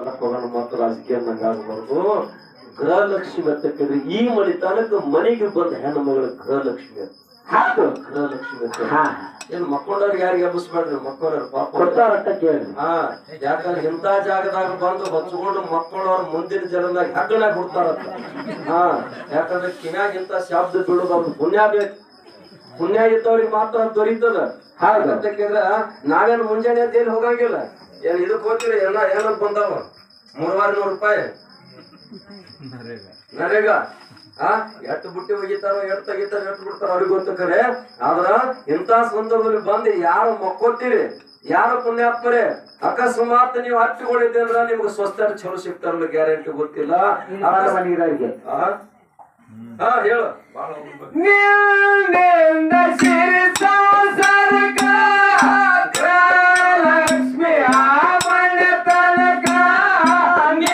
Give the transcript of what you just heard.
ಅದಕ್ಕೆ ಹೋಗೋಣ ಮತ್ತು ರಾಜಕೀಯ ನಂಗಾಗಬಾರ್ದು ಗೃಹಲಕ್ಷ್ಮಿ ಅಂತ ಕೇಳಿದ್ರೆ ಈ ತಾಲೂಕು ಮನೆಗೆ ಬಂದ ಹೆಣ್ಣು ಮಗಳ ಗೃಹಲಕ್ಷ್ಮಿ ಅಂತ. ಗೃಹಲಕ್ಷ್ಮಿ ಅಂತ ಹಾ. ಏನ್ ಮಕ್ಕೊಂಡವ್ರಿಗೆ ಯಾರಿಗೆ ಎಬ್ಬಿಸ್ಬೇಡ್ರಿ ಮಕ್ಕೊಂಡ್ರ ಪಾಪ. ಕೇಳಿ ಹಾ. ಯಾಕಂದ್ರೆ ಇಂಥ ಜಾಗದಾಗ ಬಂದು ಬಚ್ಕೊಂಡು ಮಕ್ಕಳವ್ರ ಮುಂದಿನ ಜನದಾಗ ಹೆಗ್ಗಣಾಗ ಹುಡ್ತಾರಂತ. ಹಾ. ಯಾಕಂದ್ರೆ ಕಿನಾಗ ಇಂಥ ಶಬ್ದ ಬೀಳೋದು ಅವ್ರ ಪುಣ್ಯ ಬೇಕು. ಪುಣ್ಯ ಇದ್ದವ್ರಿಗೆ ಮಾತ್ರ ದೊರೀತದ. ಯಾಕಂದ್ರೆ ನಾವೇನು ಮುಂಜಾನೆ ಅಂತ ಏನ್ ಹೋಗಂಗಿಲ್ಲ. ಏನ್ ಇದಕ್ ಹೋಗ್ತೀರಿ ಎಲ್ಲ ಏನಂತ ಬಂದಾವ? ಮೂರುವರೆ ನೂರು ರೂಪಾಯಿ. ನರೇಗ. ಆ ಎಟ್ಟು ಬುಟ್ಟಿ ಒಗಿತಾರೋ ಎಟ್ ತೆಗಿತಾರೋ ಎಟ್ಟು ಬಿಡ್ತಾರೋ ಅವ್ರಿಗೆ ಗೊತ್ತ ಕರೆ. ಆದ್ರ ಇಂಥ ಸಂದರ್ಭದಲ್ಲಿ ಬಂದು ಯಾರು ಮಕ್ಕೋತೀರಿ ಯಾರು ಪುಣ್ಯಾತ್ಮರೇ? ಅಕಸ್ಮಾತ್ ನೀವು ಹಚ್ಚಿಕೊಂಡಿದ್ದೆ ಅಂದ್ರ ನಿಮ್ಗೆ ಸ್ವಸ್ಥ ಚಲೋ ಸಿಗ್ತಾರಲ್ಲ ಗ್ಯಾರಂಟಿ ಗೊತ್ತಿಲ್ಲ. ಆ ನೀರಾಗೆ ಆ? ಹಾ ಹೇಳು.